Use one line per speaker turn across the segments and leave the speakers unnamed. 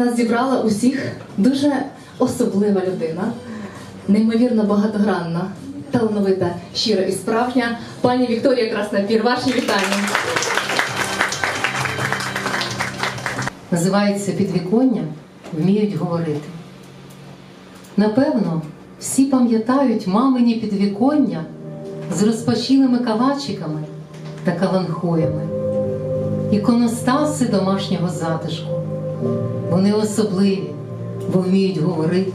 Нас зібрала усіх дуже особлива людина, неймовірно багатогранна, талановита, щира і справжня пані Вікторія Краснопір. Ваші вітання.
називається підвіконня, вміють говорити. Напевно, всі пам'ятають мамині підвіконня з розпашілими калачиками та каланхоями, іконостаси домашнього затишку. Вони особливі, бо вміють говорити,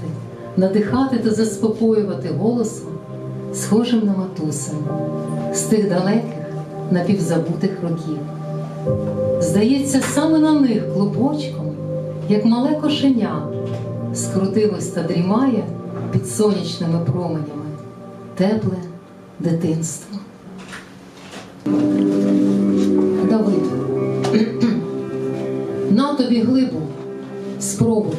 надихати та заспокоювати голосом, схожим на матусин, з тих далеких напівзабутих років. Здається, саме на них клубочком, як мале кошеня, скрутилось та дрімає під сонячними променями тепле дитинство. Давид, на тобі глибу, спробуй,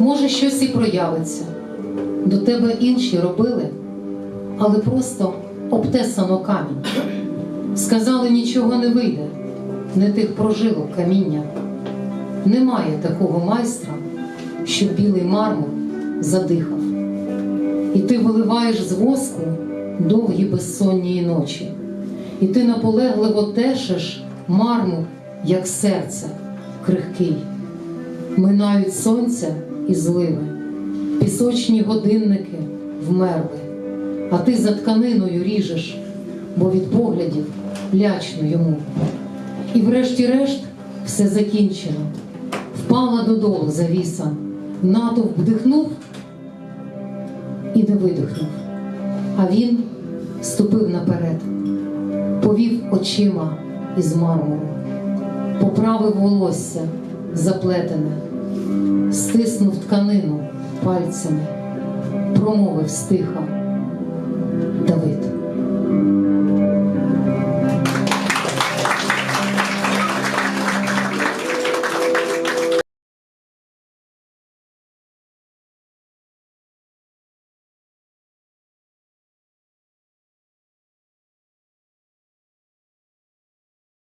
може щось і проявиться. До тебе інші робили, але просто обтесано камінь. Сказали, нічого не вийде, не тих прожилок каміння. Немає такого майстра, щоб білий мармур задихав. І ти виливаєш з воску довгі безсонні ночі, і ти наполегливо тешиш мармур, як серце, крихкий. Минають сонця і зливи, пісочні годинники вмерли, а ти за тканиною ріжеш, бо від поглядів лячно йому. І врешті-решт все закінчено. Впала додолу завіса, натовп вдихнув і не видихнув. А він ступив наперед, повів очима із мармуру, поправив волосся заплетене, стиснув тканину пальцями, промовив стиха. Давид.